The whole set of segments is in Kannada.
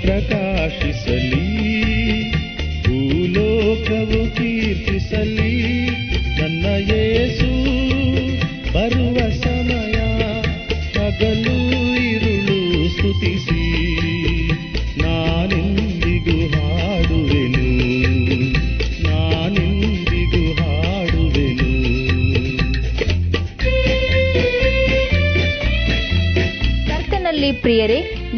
ಪ್ರಕಾಶಿಸಲಿ ಭೂಲೋಕವು ಕೀರ್ತಿಸಲಿ ನನ್ನ ಯೇಸು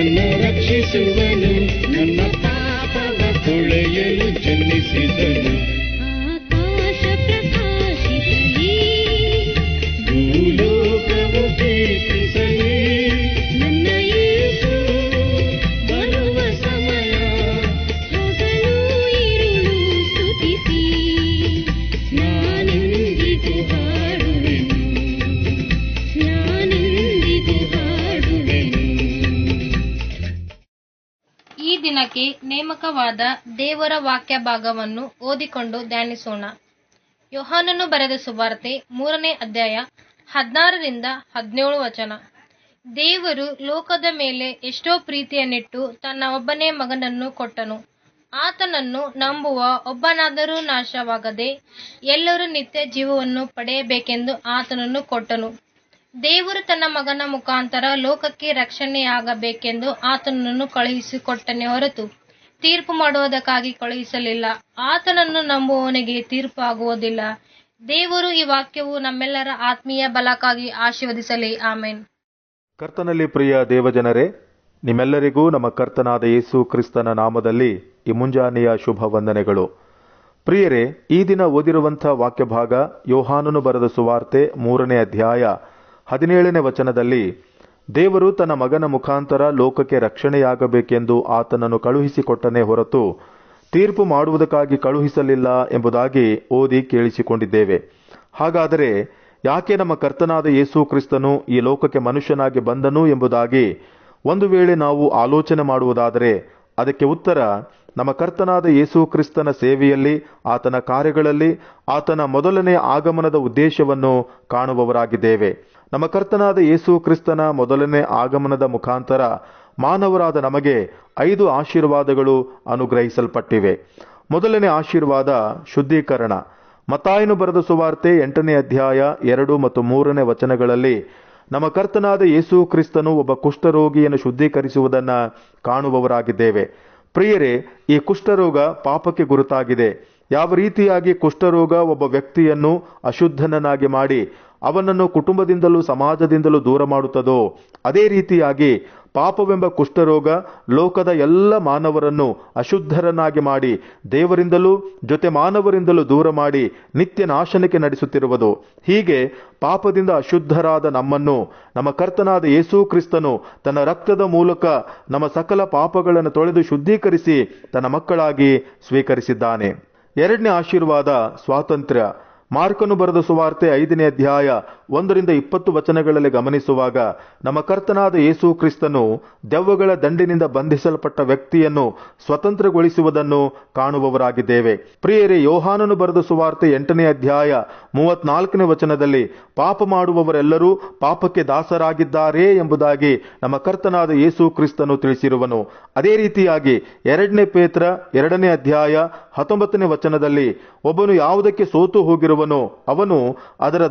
ನನ್ನ ರಕ್ಷಿಸುವನು. ನನ್ನ ಪಾಪವ ತೊಳೆಯಲು ಜನಿಸಿದನು ಈ ನೇಮಕವಾದ ದೇವರ ವಾಕ್ಯ ಭಾಗವನ್ನು ಓದಿಕೊಂಡು ಧ್ಯಾನಿಸೋಣ. ಯೋಹಾನನ್ನು ಬರೆದ ಸುವಾರ್ತೆ ಮೂರನೇ ಅಧ್ಯಾಯ ಹದಿನಾರರಿಂದ ಹದಿನೇಳು ವಚನ. ದೇವರು ಲೋಕದ ಮೇಲೆ ಎಷ್ಟೋ ಪ್ರೀತಿಯನ್ನಿಟ್ಟು ತನ್ನ ಒಬ್ಬನೇ ಮಗನನ್ನು ಕೊಟ್ಟನು. ಆತನನ್ನು ನಂಬುವ ಒಬ್ಬನಾದರೂ ನಾಶವಾಗದೆ ಎಲ್ಲರೂ ನಿತ್ಯ ಜೀವವನ್ನು ಪಡೆಯಬೇಕೆಂದು ಆತನನ್ನು ಕೊಟ್ಟನು. ದೇವರು ತನ್ನ ಮಗನ ಮುಖಾಂತರ ಲೋಕಕ್ಕೆ ರಕ್ಷಣೆಯಾಗಬೇಕೆಂದು ಆತನನ್ನು ಕಳುಹಿಸಿಕೊಟ್ಟನೆ ಹೊರತು ತೀರ್ಪು ಮಾಡುವುದಕ್ಕಾಗಿ ಕಳುಹಿಸಲಿಲ್ಲ. ಆತನನ್ನು ನಂಬುವವನಿಗೆ ತೀರ್ಪು ಆಗುವುದಿಲ್ಲ ದೇವರು ಈ ವಾಕ್ಯವು ನಮ್ಮೆಲ್ಲರ ಆತ್ಮೀಯ ಬಲಕ್ಕಾಗಿ ಆಶೀರ್ವದಿಸಲಿ. ಆಮೇನ್. ಕರ್ತನಲ್ಲಿ ಪ್ರಿಯ ದೇವಜನರೇ, ನಿಮ್ಮೆಲ್ಲರಿಗೂ ನಮ್ಮ ಕರ್ತನಾದ ಯೇಸು ಕ್ರಿಸ್ತನ ನಾಮದಲ್ಲಿ ಈ ಮುಂಜಾನೆಯ ಶುಭ ವಂದನೆಗಳು ಪ್ರಿಯರೇ, ಈ ದಿನ ಓದಿರುವಂಥ ವಾಕ್ಯಭಾಗ ಯೋಹಾನನು ಬರೆದ ಸುವಾರ್ತೆ ಮೂರನೇ ಅಧ್ಯಾಯ ಹದಿನೇಳನೇ ವಚನದಲ್ಲಿ, ದೇವರು ತನ್ನ ಮಗನ ಮುಖಾಂತರ ಲೋಕಕ್ಕೆ ರಕ್ಷಣೆಯಾಗಬೇಕೆಂದು ಆತನನ್ನು ಕಳುಹಿಸಿಕೊಟ್ಟನೇ ಹೊರತು, ತೀರ್ಪು ಮಾಡುವುದಕ್ಕಾಗಿ ಕಳುಹಿಸಲಿಲ್ಲ ಎಂಬುದಾಗಿ ಓದಿ ಕೇಳಿಸಿಕೊಂಡಿದ್ದೇವೆ. ಹಾಗಾದರೆ, ಯಾಕೆ ನಮ್ಮ ಕರ್ತನಾದ ಯೇಸು ಕ್ರಿಸ್ತನು ಈ ಲೋಕಕ್ಕೆ ಮನುಷ್ಯನಾಗಿ ಬಂದನು ಎಂಬುದಾಗಿ ಒಂದು ವೇಳೆ ನಾವು ಆಲೋಚನೆ ಮಾಡುವುದಾದರೆ, ಅದಕ್ಕೆ ಉತ್ತರ, ನಮ್ಮ ಕರ್ತನಾದ ಯೇಸು ಕ್ರಿಸ್ತನ ಸೇವೆಯಲ್ಲಿ, ಆತನ ಕಾರ್ಯಗಳಲ್ಲಿ, ಆತನ ಮೊದಲನೇ ಆಗಮನದ ಉದ್ದೇಶವನ್ನು ಕಾಣುವವರಾಗಿದ್ದೇವೆ. ನಮ್ಮ ಕರ್ತನಾದ ಯೇಸು ಕ್ರಿಸ್ತನ ಮೊದಲನೇ ಆಗಮನದ ಮುಖಾಂತರ ಮಾನವರಾದ ನಮಗೆ ಐದು ಆಶೀರ್ವಾದಗಳು ಅನುಗ್ರಹಿಸಲ್ಪಟ್ಟಿವೆ. ಮೊದಲನೇ ಆಶೀರ್ವಾದ ಶುದ್ಧೀಕರಣ. ಮತಾಯನು ಬರೆದ ಸುವಾರ್ತೆ ಎಂಟನೇ ಅಧ್ಯಾಯ ಎರಡು ಮತ್ತು ಮೂರನೇ ವಚನಗಳಲ್ಲಿ ನಮ್ಮ ಕರ್ತನಾದ ಯೇಸು ಕ್ರಿಸ್ತನು ಒಬ್ಬ ಕುಷ್ಠರೋಗಿಯನ್ನು ಶುದ್ಧೀಕರಿಸುವುದನ್ನು ಕಾಣುವವರಾಗಿದ್ದೇವೆ. ಪ್ರಿಯರೇ, ಈ ಕುಷ್ಠರೋಗ ಪಾಪಕ್ಕೆ ಗುರುತಾಗಿದೆ. ಯಾವ ರೀತಿಯಾಗಿ ಕುಷ್ಠರೋಗ ಒಬ್ಬ ವ್ಯಕ್ತಿಯನ್ನು ಅಶುದ್ಧನನ್ನಾಗಿ ಮಾಡಿ ಅವನನ್ನು ಕುಟುಂಬದಿಂದಲೂ ಸಮಾಜದಿಂದಲೂ ದೂರ ಮಾಡುತ್ತದೋ, ಅದೇ ರೀತಿಯಾಗಿ ಪಾಪವೆಂಬ ಕುಷ್ಠರೋಗ ಲೋಕದ ಎಲ್ಲ ಮಾನವರನ್ನು ಅಶುದ್ಧರನ್ನಾಗಿ ಮಾಡಿ, ದೇವರಿಂದಲೂ ಜೊತೆ ಮಾನವರಿಂದಲೂ ದೂರ ಮಾಡಿ ನಿತ್ಯ ನಾಶನಕ್ಕೆ ನಡೆಸುತ್ತಿರುವುದು. ಹೀಗೆ ಪಾಪದಿಂದ ಅಶುದ್ಧರಾದ ನಮ್ಮನ್ನು, ನಮ್ಮ ಕರ್ತನಾದ ಯೇಸು ಕ್ರಿಸ್ತನು ತನ್ನ ರಕ್ತದ ಮೂಲಕ ನಮ್ಮ ಸಕಲ ಪಾಪಗಳನ್ನು ತೊಳೆದು ಶುದ್ಧೀಕರಿಸಿ ತನ್ನ ಮಕ್ಕಳಾಗಿ ಸ್ವೀಕರಿಸಿದ್ದಾನೆ. ಎರಡನೇ ಆಶೀರ್ವಾದ ಸ್ವಾತಂತ್ರ್ಯ. ಮಾರ್ಕನು ಬರೆದ ಸುವಾರ್ತೆ ಐದನೇ ಅಧ್ಯಾಯ ಒಂದರಿಂದ ಇಪ್ಪತ್ತು ವಚನಗಳಲ್ಲಿ ಗಮನಿಸುವಾಗ, ನಮ್ಮ ಕರ್ತನಾದ ಯೇಸು ಕ್ರಿಸ್ತನು ದೆವ್ವಗಳ ದಂಡಿನಿಂದ ಬಂಧಿಸಲ್ಪಟ್ಟ ವ್ಯಕ್ತಿಯನ್ನು ಸ್ವತಂತ್ರಗೊಳಿಸುವುದನ್ನು ಕಾಣುವವರಾಗಿದ್ದೇವೆ. ಪ್ರಿಯರೇ, ಯೋಹಾನನು ಬರೆದ ಸುವಾರ್ತೆ ಎಂಟನೇ ಅಧ್ಯಾಯ ಮೂವತ್ನಾಲ್ಕನೇ ವಚನದಲ್ಲಿ, ಪಾಪ ಮಾಡುವವರೆಲ್ಲರೂ ಪಾಪಕ್ಕೆ ದಾಸರಾಗಿದ್ದಾರೆ ಎಂಬುದಾಗಿ ನಮ್ಮ ಕರ್ತನಾದ ಯೇಸು ಕ್ರಿಸ್ತನು ತಿಳಿಸಿರುವನು. ಅದೇ ರೀತಿಯಾಗಿ ಎರಡನೇ ಪೇತ್ರ ಎರಡನೇ ಅಧ್ಯಾಯ ಹತ್ತೊಂಬತ್ತನೇ ವಚನದಲ್ಲಿ, ಒಬ್ಬನು ಯಾವುದಕ್ಕೆ ಸೋತು ಹೋಗಿರುವನು ಅವನು ಅದರ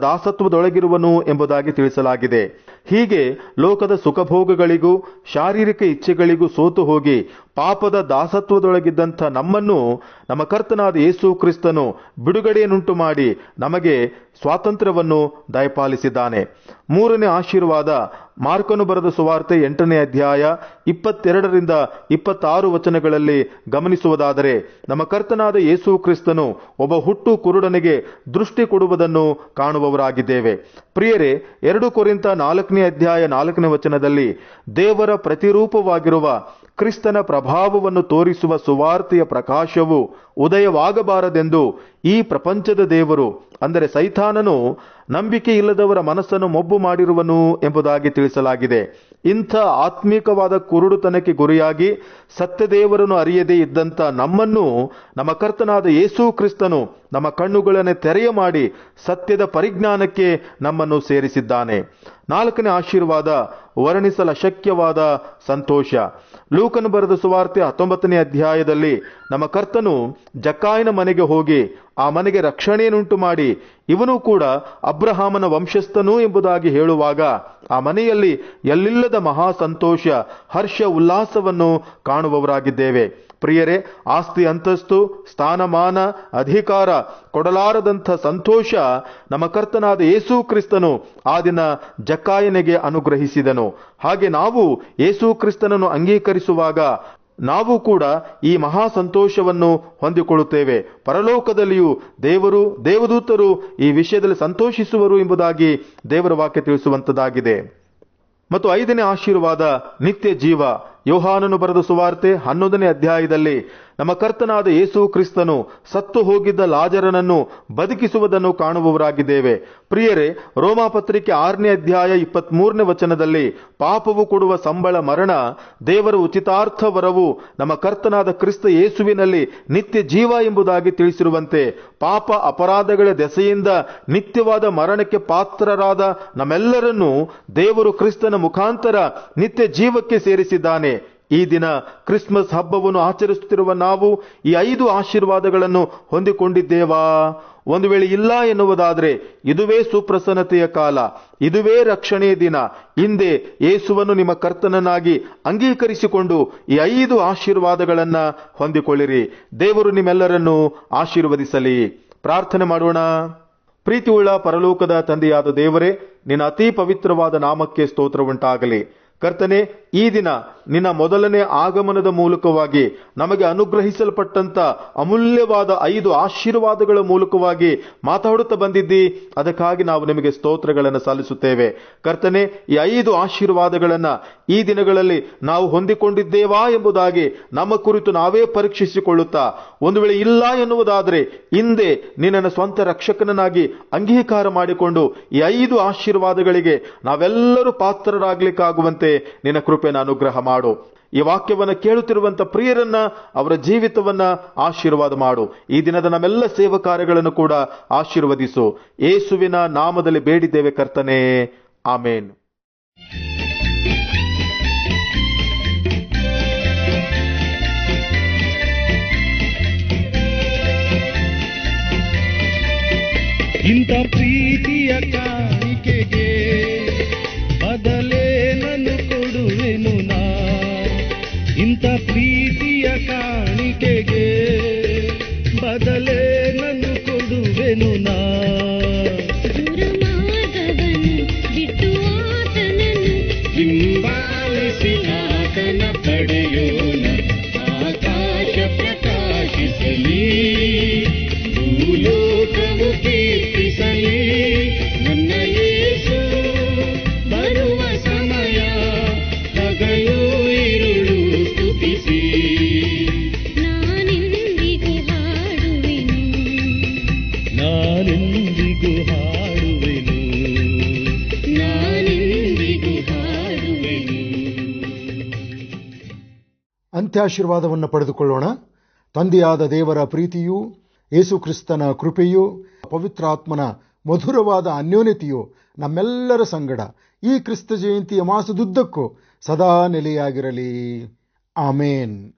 ದಾಸತ್ವದೊಳಗಿರುವನು ಎಂಬುದಾಗಿ ತಿಳಿಸಲಾಗಿದೆ. ಹೀಗೆ ಲೋಕದ ಸುಖಭೋಗಗಳಿಗೂ ಶಾರೀರಿಕ ಇಚ್ಛೆಗಳಿಗೂ ಸೋತು ಹೋಗಿ ಪಾಪದ ದಾಸತ್ವದೊಳಗಿದ್ದಂಥ ನಮ್ಮನ್ನು, ನಮ್ಮ ಕರ್ತನಾದ ಯೇಸು ಕ್ರಿಸ್ತನು ಬಿಡುಗಡೆಯನ್ನುಂಟು ಮಾಡಿ ನಮಗೆ ಸ್ವಾತಂತ್ರ್ಯವನ್ನು ದಯಪಾಲಿಸಿದ್ದಾನೆ. ಮೂರನೇ ಆಶೀರ್ವಾದ, ಮಾರ್ಕನು ಬರೆದ ಸುವಾರ್ತೆ ಎಂಟನೇ ಅಧ್ಯಾಯ ಇಪ್ಪತ್ತೆರಡರಿಂದ ಇಪ್ಪತ್ತಾರು ವಚನಗಳಲ್ಲಿ ಗಮನಿಸುವುದಾದರೆ, ನಮ್ಮ ಕರ್ತನಾದ ಯೇಸು ಕ್ರಿಸ್ತನು ಒಬ್ಬ ಹುಟ್ಟು ಕುರುಡನಿಗೆ ದೃಷ್ಟಿ ಕೊಡುವುದನ್ನು ಕಾಣುವವರಾಗಿದ್ದೇವೆ. ಪ್ರಿಯರೇ, ಎರಡು ಕೊರಿಂತ ನಾಲ್ಕನೇ ಅಧ್ಯಾಯ ನಾಲ್ಕನೇ ವಚನದಲ್ಲಿ ದೇವರ ಪ್ರತಿರೂಪವಾಗಿರುವ ಕ್ರಿಸ್ತನ ಪ್ರಭಾವವನ್ನು ತೋರಿಸುವ ಸುವಾರ್ತೆಯ ಪ್ರಕಾಶವು ಉದಯವಾಗಬಾರದೆಂದು ಈ ಪ್ರಪಂಚದ ದೇವರು, ಅಂದರೆ ಸೈತಾನನು ನಂಬಿಕೆ ಇಲ್ಲದವರ ಮನಸ್ಸನ್ನು ಮೊಬ್ಬು ಮಾಡಿರುವನು ಎಂಬುದಾಗಿ ತಿಳಿಸಲಾಗಿದೆ. ಇಂಥ ಆತ್ಮೀಕವಾದ ಕುರುಡುತನಕ್ಕೆ ಗುರಿಯಾಗಿ ಸತ್ಯದೇವರನ್ನು ಅರಿಯದೇ ಇದ್ದಂಥ ನಮ್ಮನ್ನು, ನಮ್ಮ ಕರ್ತನಾದ ಯೇಸು ಕ್ರಿಸ್ತನು ನಮ್ಮ ಕಣ್ಣುಗಳನ್ನು ತೆರೆಯ ಮಾಡಿ ಸತ್ಯದ ಪರಿಜ್ಞಾನಕ್ಕೆ ನಮ್ಮನ್ನು ಸೇರಿಸಿದ್ದಾನೆ. ನಾಲ್ಕನೇ ಆಶೀರ್ವಾದ, ವರ್ಣಿಸಲ ಶಕ್ಯವಾದ ಸಂತೋಷ. ಲೂಕನು ಬರೆದ ಸುವಾರ್ತೆ ಹತ್ತೊಂಬತ್ತನೇ ಅಧ್ಯಾಯದಲ್ಲಿ, ನಮ್ಮ ಕರ್ತನು ಜಕ್ಕಾಯನ ಮನೆಗೆ ಹೋಗಿ ಆ ಮನೆಗೆ ರಕ್ಷಣೆಯನ್ನುಂಟು ಮಾಡಿ, ಇವನು ಕೂಡ ಅಬ್ರಹಾಮನ ವಂಶಸ್ಥನು ಎಂಬುದಾಗಿ ಹೇಳುವಾಗ ಆ ಮನೆಯಲ್ಲಿ ಎಲ್ಲಿಲ್ಲದ ಮಹಾ ಸಂತೋಷ, ಹರ್ಷ, ಉಲ್ಲಾಸವನ್ನು ಕಾಣುವವರಾಗಿದ್ದೇವೆ. ಪ್ರಿಯರೇ, ಆಸ್ತಿ ಅಂತಸ್ತು, ಸ್ಥಾನಮಾನ, ಅಧಿಕಾರ, ಕೊಡಲಾರದಂಥ ಸಂತೋಷ ನಮ್ಮ ಕರ್ತನಾದ ಯೇಸು ಕ್ರಿಸ್ತನು ಆ ದಿನ ಜಕ್ಕಾಯನಿಗೆ ಅನುಗ್ರಹಿಸಿದನು. ಹಾಗೆ ನಾವು ಯೇಸು ಕ್ರಿಸ್ತನನ್ನು ಅಂಗೀಕರಿಸುವಾಗ ನಾವು ಕೂಡ ಈ ಮಹಾ ಸಂತೋಷವನ್ನು ಹೊಂದಿಕೊಳ್ಳುತ್ತೇವೆ. ಪರಲೋಕದಲ್ಲಿಯೂ ದೇವರು, ದೇವದೂತರು ಈ ವಿಷಯದಲ್ಲಿ ಸಂತೋಷಿಸುವರು ಎಂಬುದಾಗಿ ದೇವರ ವಾಕ್ಯ ತಿಳಿಸುವಂತದಾಗಿದೆ ಮತ್ತು ಐದನೇ ಆಶೀರ್ವಾದ ನಿತ್ಯ ಜೀವ ಯೋಹಾನನು ಬರೆದ ಸುವಾರ್ತೆ ಹನ್ನೊಂದನೇ ಅಧ್ಯಾಯದಲ್ಲಿ ನಮ್ಮ ಕರ್ತನಾದ ಯೇಸು ಕ್ರಿಸ್ತನು ಸತ್ತು ಹೋಗಿದ್ದ ಲಾಜರನನ್ನು ಬದುಕಿಸುವುದನ್ನು ಕಾಣುವವರಾಗಿದ್ದೇವೆ. ಪ್ರಿಯರೇ ರೋಮಾಪತ್ರಿಕೆ ಆರನೇ ಅಧ್ಯಾಯ ಇಪ್ಪತ್ತ್ ಮೂರನೇ ವಚನದಲ್ಲಿ ಪಾಪವು ಕೊಡುವ ಸಂಬಳ ಮರಣ, ದೇವರ ಉಚಿತಾರ್ಥ ವರವು ನಮ್ಮ ಕರ್ತನಾದ ಕ್ರಿಸ್ತ ಯೇಸುವಿನಲ್ಲಿ ನಿತ್ಯ ಜೀವ ಎಂಬುದಾಗಿ ತಿಳಿಸಿರುವಂತೆ ಪಾಪ ಅಪರಾಧಗಳ ದೆಸೆಯಿಂದ ನಿತ್ಯವಾದ ಮರಣಕ್ಕೆ ಪಾತ್ರರಾದ ನಮ್ಮೆಲ್ಲರನ್ನೂ ದೇವರು ಕ್ರಿಸ್ತನ ಮುಖಾಂತರ ನಿತ್ಯ ಜೀವಕ್ಕೆ ಸೇರಿಸಿದ್ದಾನೆ. ಈ ದಿನ ಕ್ರಿಸ್ಮಸ್ ಹಬ್ಬವನ್ನು ಆಚರಿಸುತ್ತಿರುವ ನಾವು ಈ ಐದು ಆಶೀರ್ವಾದಗಳನ್ನು ಹೊಂದಿಕೊಂಡಿದ್ದೇವಾ? ಒಂದು ವೇಳೆ ಇಲ್ಲ ಎನ್ನುವುದಾದರೆ ಇದುವೇ ಸುಪ್ರಸನ್ನತೆಯ ಕಾಲ, ಇದುವೇ ರಕ್ಷಣೆಯ ದಿನ. ಹಿಂದೆ ಯೇಸುವನ್ನು ನಿಮ್ಮ ಕರ್ತನನ್ನಾಗಿ ಅಂಗೀಕರಿಸಿಕೊಂಡು ಈ ಐದು ಆಶೀರ್ವಾದಗಳನ್ನ ಹೊಂದಿಕೊಳ್ಳಿರಿ. ದೇವರು ನಿಮ್ಮೆಲ್ಲರನ್ನು ಆಶೀರ್ವದಿಸಲಿ. ಪ್ರಾರ್ಥನೆ ಮಾಡೋಣ. ಪ್ರೀತಿಯುಳ್ಳ ಪರಲೋಕದ ತಂದೆಯಾದ ದೇವರೇ, ನಿನ್ನ ಅತಿ ಪವಿತ್ರವಾದ ನಾಮಕ್ಕೆ ಸ್ತೋತ್ರ ಉಂಟಾಗಲಿ ಕರ್ತನೆ, ಈ ದಿನ ನಿನ್ನ ಮೊದಲನೇ ಆಗಮನದ ಮೂಲಕವಾಗಿ ನಮಗೆ ಅನುಗ್ರಹಿಸಲ್ಪಟ್ಟಂತ ಅಮೂಲ್ಯವಾದ ಐದು ಆಶೀರ್ವಾದಗಳ ಮೂಲಕವಾಗಿ ಮಾತಾಡುತ್ತಾ ಬಂದಿದ್ದಿ. ಅದಕ್ಕಾಗಿ ನಾವು ನಿಮಗೆ ಸ್ತೋತ್ರಗಳನ್ನು ಸಲ್ಲಿಸುತ್ತೇವೆ. ಕರ್ತನೆ, ಈ ಐದು ಆಶೀರ್ವಾದಗಳನ್ನು ಈ ದಿನಗಳಲ್ಲಿ ನಾವು ಹೊಂದಿಕೊಂಡಿದ್ದೇವಾ ಎಂಬುದಾಗಿ ನಮ್ಮ ಕುರಿತು ನಾವೇ ಪರೀಕ್ಷಿಸಿಕೊಳ್ಳುತ್ತಾ, ಒಂದು ವೇಳೆ ಇಲ್ಲ ಎನ್ನುವುದಾದರೆ ಹಿಂದೆ ನಿನ್ನನ್ನು ಸ್ವಂತ ರಕ್ಷಕನನ್ನಾಗಿ ಅಂಗೀಕಾರ ಮಾಡಿಕೊಂಡು ಈ ಐದು ಆಶೀರ್ವಾದಗಳಿಗೆ ನಾವೆಲ್ಲರೂ ಪಾತ್ರರಾಗ್ಲಿಕ್ಕಾಗುವಂತೆ ನಿನ್ನ ಕೃಪೆನ ಅನುಗ್ರಹ ಮಾಡು. ಈ ವಾಕ್ಯವನ್ನು ಕೇಳುತ್ತಿರುವಂತ ಪ್ರಿಯರನ್ನ ಅವರ ಜೀವಿತವನ್ನ ಆಶೀರ್ವಾದ ಮಾಡು. ಈ ದಿನದ ನಮ್ಮೆಲ್ಲ ಸೇವಾ ಕಾರ್ಯಗಳನ್ನು ಕೂಡ ಆಶೀರ್ವದಿಸು. ಏಸುವಿನ ನಾಮದಲ್ಲಿ ಬೇಡಿದ್ದೇವೆ ಕರ್ತನೆ. ಆಮೇನ್. నన్ను కొడువెను నా. ಅಂತ್ಯಾಶೀರ್ವಾದವನ್ನು ಪಡೆದುಕೊಳ್ಳೋಣ. ತಂದೆಯಾದ ದೇವರ ಪ್ರೀತಿಯೂ ಯೇಸುಕ್ರಿಸ್ತನ ಕೃಪೆಯೂ, ಪವಿತ್ರಾತ್ಮನ ಮಧುರವಾದ ಅನ್ಯೋನ್ಯತೆಯು ನಮ್ಮೆಲ್ಲರ ಸಂಗಡ. ಈ ಕ್ರಿಸ್ತ ಜಯಂತಿಯ ಮಾಸದುದ್ದಕ್ಕೂ ಸದಾ ನೆಲೆಯಾಗಿರಲಿ. ಆಮೇನ್.